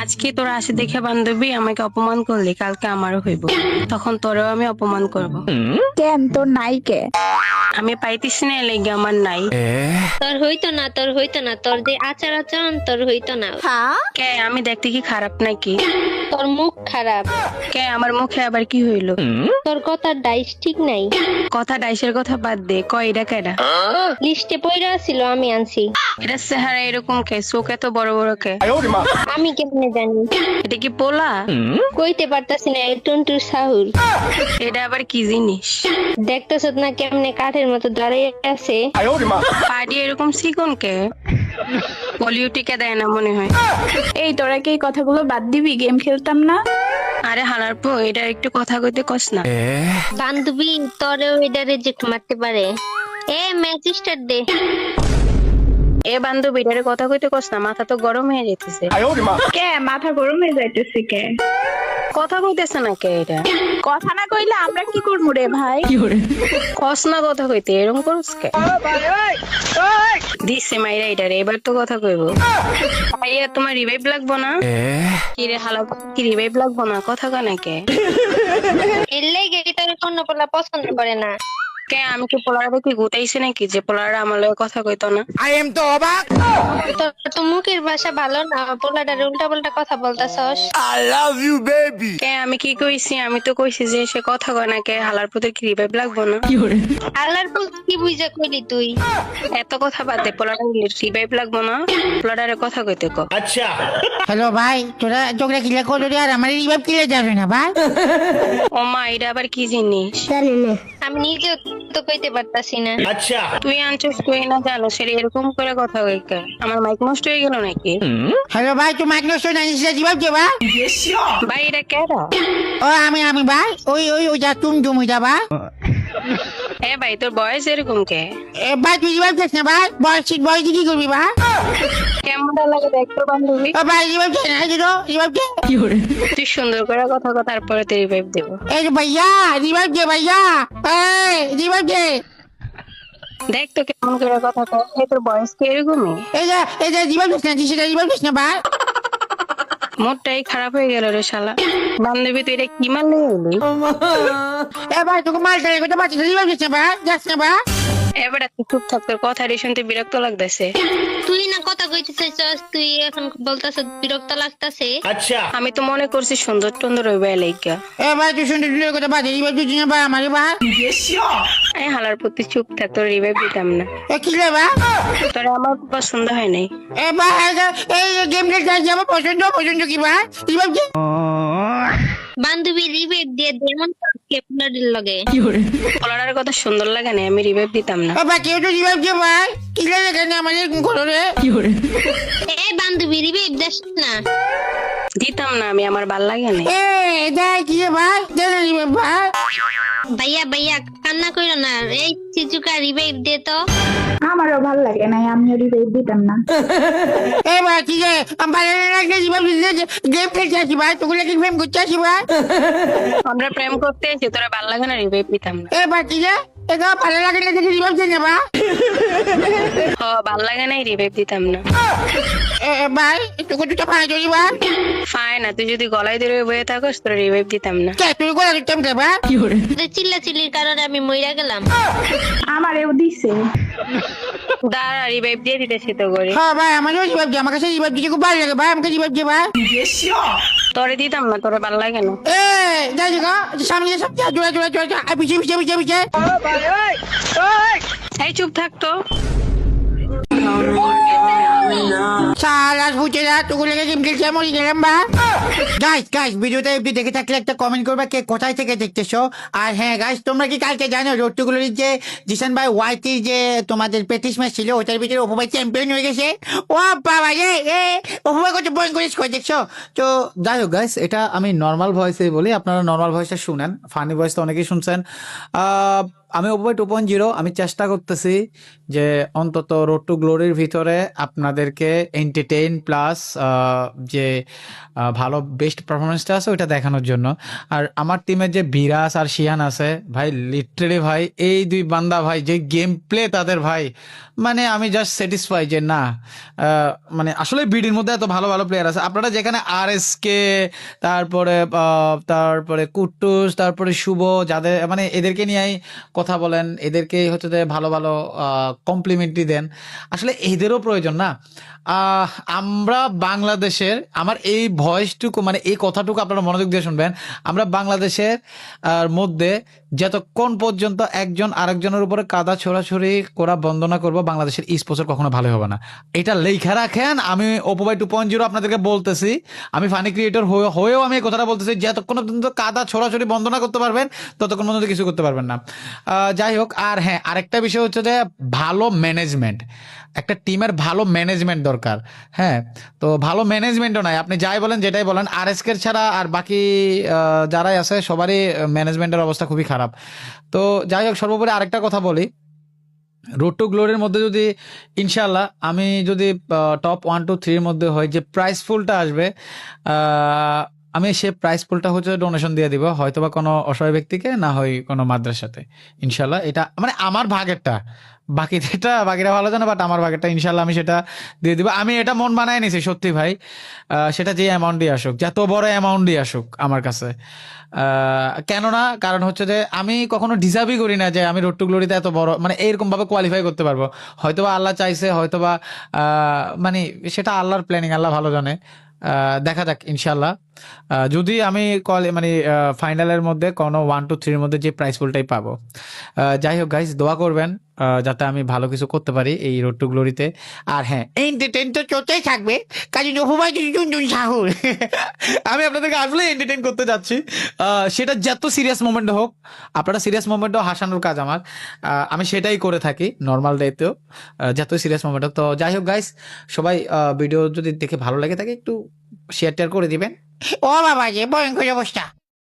আজকে তোরা আসে দেখে বান্ধবী আমাকে অপমান করলি কালকে আমারও হইব। তখন তোরেও আমি অপমান করব। কেন? তোর নাই কে আমি পাইতিস না লেগে আমার নাই। তোর হইতো না তোর হইতো না তোর যে আচার আচরণ তোর হইতো না। হ্যাঁ কে আমি দেখতে কি খারাপ নাকি? তোর মুখ খারাপ। কে আমার মুখে আবার কি হইল? তোর কথার ডাইস ঠিক নাই। কথা ডাইসের কথা বাদ দে কয় এটা কেডা? লিস্টে পয়রা ছিল আমি আনছি। এটা চেহারা এরকম কে চোখ এত বড় বড় কে? আমি কেমনে জানি? এটা কি পোলা? কইতে পারতাছি না টন্টুর সাহুর এটা আবার কি জিনিস? দেখতেছ না কেমনে কাঠের মতো দাঁড়িয়ে আছে? পাটি এরকম চিকন কে? পলিও টিকা দেয় না মনে হয়। এই তোরা কি এই কথাগুলো বাদ দিবি? গেম খেলতাম না। আরে হালার পো এটা একটু কথা কইতে কস না। বান্ধবী তোরেও এটা রিজেক্ট মারতে পারে। এ ম্যাজিস্টার দে। এ বান্ধবী এটারে কথা কইতে কস না মাথা তো গরম হয়ে যেতেছে কে? মাথা গরম হয়ে যাইতেছে কে? কথা কইতেছে না কে এটা? কথা না কইলে আমরা কি করব রে ভাই? কস না কথা কইতে এরকম করস কে? দিছে মাইরা এটা রে এবার তো কথা কইব। ভাইয়া তোমার রিভাইভ লাগবো না? কি রে হালা কি রিভাইভ লাগবো না? কথা কয় না কে? এর লেগে এটা কোনো পোলা পছন্দ করে না। কে আমি কি পোলারে কি গুতাইছি নাকি যে পোলারে আমার লগে কথা কইতো না? তোর তো মুখের ভাষা ভালো না পোলাটার উল্টা পাল্টা কথা বলতাছস। কে আমি কি কইছি? আমি তো কইছি যে সে কথা কয় না কে? হালার পুতের কি রিভাইভ লাগবো না? পুত কি বুঝা কইলি তুই? এত কথা বাদ দে পোলারে রিভাইভ লাগবো না। পোলারে কথা কইতে ক। হ্যালো ভাই তোরা তোরা কিলে আর আমার রিভাইভ কিলে যাবে না ভাই? ও মা এটা আবার কি জিনিস? আমি নিজে তো কইতে পারতাছি না। আচ্ছা। তুই আনছিস তুই না জানো সে এরকম করে কথা কই কে? আমার মাইক নষ্ট হয়ে গেল নাকি? হ্যালো ভাই তুই মাইক নষ্ট না নিশ্চয় রিভাইভ দে ভাই? ভাই এটা কেডা ও আমি আমি ভাই ওই ওই ওইটা তুম তুম ওইটা ভাই। এ ভাই তোর বয়স এরকম কে? এ ভাই তুই রিভাইভ দিস না ভাই? বয়স ঠিক বয়স কি করবি ভাই? কেমনটা লাগে দেখতো বান্ধবী। ও রিভাইভ দে না দিলো রিভাইভ দে তুই সুন্দর করে কথা কর তারপরে তুই রিভাইভ দেবো। এই ভাইয়া রিভাইভ দে ভাইয়া? এই রিভাইভ দে দেখ তো কেমন করে কথা কর এ তোর বয়স কি এরকমই? এই যে এই যে রিভাইভ দিস না দিস রিভাইভ দিস না ভাই মোটটাই খারাপ হয়ে গেল রে শালা। বান্ধবী তুই এটা কি মারলে এলি এ ভাই তোকে মাল টাইলে কথা পাচ্ছিস রিভাইভ দিস না ভাই যাস না ভাই এবারে তুই চুপ শুনতে বিরক্ত লাগতেছে। তুই না কথা কইতে চাইছস তুই এখন বলতাছ বিরক্ত লাগতাছে। আমি তো মনে করছি সুন্দর টুন্দর হইবে লাইকা এ ভাই তুই শুনতে শুনতে কথা পাচ্ছিস রিভাইভ দিস না ভাই আমার ভাই। এই হালার প্রতি চুপ থাক তোর রিভাইভ দিতাম না। এ কি রে ভাই? তোর আমার পছন্দ হয় নাই। এ ভাই এই গেম খেলতে আমার পছন্দ পছন্দ কি ভাই? রিভাইভ দে। বান্ধবী রিভেট দিয়ে দেমন কেপলারের লগে। কলার কথা সুন্দর লাগে না আমি রিভাইভ দিতাম না। বাবা কেউ তো রিভাইভ দে ভাই। কি লাগে আমাদের করো? রে এ বান্ধবী রিভাইভ দেশ না। দিতাম না আমি আমার ভালো লাগে না কি ভাই ভাই। ভাইয়া ভাইয়া কান্না কইরো না এই চিচুকা রিবেট দে তো। আমারও ভালো লাগে না রিভাইভ দিতাম না। এ ভাই কি রে আমার লাগে রিভাইভ দিতে গেম খেলতে আসি ভাই তোগুলো কি গেম করতে আসি ভাই? আমরা প্রেম করতে এসে তোরা ভালো লাগে না রিভাইভ দিতাম না। এ ভাই কি রে এটা ভালো লাগে না দেখে রিভাইভ না হ ভালো লাগে নাই রিভাইভ দিতাম না। এ ভাই তোকে দুটো ভাই ভাই। ফাই না তুই যদি গলায় ধরে বয়ে থাকস তোর রিভাইভ দিতাম না। তুই কোথা দিতাম কে ভাই তোদের চিল্লা চিল্লির কারণে আমি মইরা গেলাম। আমারেও দিছে। দাঁড়া রিভাইভ দিয়ে দিতেছি তো করে হ্যাঁ ভাই আমারও রিভাইভ দে আমার কাছে রিভাইভ দিতে খুব ভালো লাগে ভাই আমাকে রিভাইভ দে ভাই। তোরে দিতাম না তোরে ভালো লাগে না। এ যাই গো সামনে সব যা জোড়া জোড়া জোড়া জোড়া পিছিয়ে পিছিয়ে পিছিয়ে পিছিয়ে এই চুপ থাকতো গেলাম, বা। গাইস গাইস ভিডিওটা দেখে থাকলে একটা কমেন্ট করবা কে কোথায় থেকে দেখতেছো। আর হ্যাঁ গাইস তোমরা কি কালকে জানো রোট্টুগুলোর যে জিসান ভাই ওয়াইটির যে তোমাদের প্র্যাকটিস ম্যাচ ছিল, ওটার ভিতরে অপু ভাই চ্যাম্পিয়ন হয়ে গেছে। ও বাবা, এ এ অপু ভাই কত বয়ন করিস করে দেখছ? তো যাই হোক গাইস এটা আমি নর্মাল ভয়েসে বলি, আপনারা নর্মাল ভয়েসটা শুনেন ফানি ভয়েস তো অনেকেই শুনছেন। আমি ওপো টু পয়েন্ট জিরো আমি চেষ্টা করতেছি যে অন্তত রোড টু গ্লোরির ভিতরে আপনাদেরকে এন্টারটেইন প্লাস যে ভালো বেস্ট পারফরমেন্সটা আছে ওইটা দেখানোর জন্য। আর আমার টিমের যে বিরাস আর শিয়ান আছে, ভাই লিটারেলি ভাই, এই দুই বান্দা ভাই, যে গেম প্লে তাদের ভাই মানে আমি জাস্ট স্যাটিসফাই যে না মানে আসলে বিডির মধ্যে এত ভালো ভালো প্লেয়ার আছে। আপনারা যেখানে আর এস কে তারপরে তারপরে কুট্টুস, তারপরে শুভ, যাদের মানে এদেরকে নিয়েই কথা বলেন, এদেরকে হচ্ছে যে ভালো ভালো কমপ্লিমেন্টই দেন। আসলে এদেরও প্রয়োজন না। আমরা বাংলাদেশের, আমার এই ভয়েসটুকু মানে এই কথাটুকু আপনারা মনোযোগ দিয়ে শুনবেন। আমরা বাংলাদেশের মধ্যে যতক্ষণ পর্যন্ত একজন আরেকজনের উপরে কাদা ছোড়াছড়ি করা বন্ধ না করব, বাংলাদেশের স্পোর্টসের কখনো ভালো হবে না। এটা লেখা রাখেন, আমি Oppo by two point zero আপনাদেরকে বলতেছি। আমি ফানি ক্রিয়েটর হয়েও আমি এই কথাটা বলতেছি, যতক্ষণ পর্যন্ত কাদা ছোড়াছড়ি বন্ধ না করতে পারবেন, ততক্ষণ পর্যন্ত কিছু করতে পারবেন না। যাই হোক, আর হ্যাঁ আরেকটা বিষয় হচ্ছে যে ভালো ম্যানেজমেন্ট একটা টিমের ভালো ম্যানেজমেন্ট দরকার হ্যাঁ? তো ভালো ম্যানেজমেন্টও নাই। আপনি যাই বলেন, যেটাই বলেন আর এস ছাড়া আর বাকি যারাই আছে, সবারই ম্যানেজমেন্টের অবস্থা খুবই খারাপ। তো যাই হোক, সর্বোপরি আরেকটা কথা বলি। রোড টু গ্লোরির মধ্যে যদি ইনশাল্লাহ আমি যদি টপ ওয়ান টু থ্রির মধ্যে হয় যে প্রাইস ফুলটা আসবে আমি সে প্রাইস ফুলটা হচ্ছে ডোনেশন দিয়ে দিব হয়তো বা কোনো অসহায় ব্যক্তিকে, না হয় কোনো মাদ্রাসাতে ইনশাল্লাহ এটা মানে আমার ভাগেরটা বাকি যেটা, বাকিরা ভালো জানে বাট আমার ভাগেরটা ইনশাল্লাহ আমি সেটা দিয়ে দিব। আমি এটা মন বানায় নিছি, সত্যি ভাই। সেটা যে অ্যামাউন্টই আসুক, যত বড় অ্যামাউন্টই আসুক আমার কাছে। কেননা, কারণ হচ্ছে যে আমি কখনো ডিজার্ভই করি না যে আমি রোড টু গ্লোরিতে এত বড় মানে এরকম ভাবে কোয়ালিফাই করতে পারব। হয়তোবা আল্লাহ চাইছে, হয়তোবা মানে সেটা আল্লাহর প্ল্যানিং আল্লাহ ভালো জানে। দেখা যাক ইনশাল্লাহ যদি আমি কোয়ালি মানে ফাইনালের মধ্যে কোনো ওয়ান টু থ্রির মধ্যে যে প্রাইস ফুলটাই পাবো। যাই হোক গাইজ দোয়া করবেন যাতে আমি ভালো কিছু করতে পারি এই রোড টু গ্লোরিতে আর হ্যাঁ এন্টারটেন তো চলতেই থাকবে, কাজী সাহুর আমি আপনাদেরকে আসলে এন্টারটেইন করতে যাচ্ছি। সেটা যত সিরিয়াস মোমেন্ট হোক, আপনারা সিরিয়াস মোমেন্টও হাসানোর কাজ আমার। আমি সেটাই করে থাকি নর্মাল ডেতেও যত সিরিয়াস মোমেন্ট হোক। তো যাই হোক গাইস সবাই ভিডিও যদি দেখে ভালো লাগে থাকে, একটু শেয়ার টেয়ার করে দিবেন। ও বাবা যে ভয়ঙ্কর অবস্থা।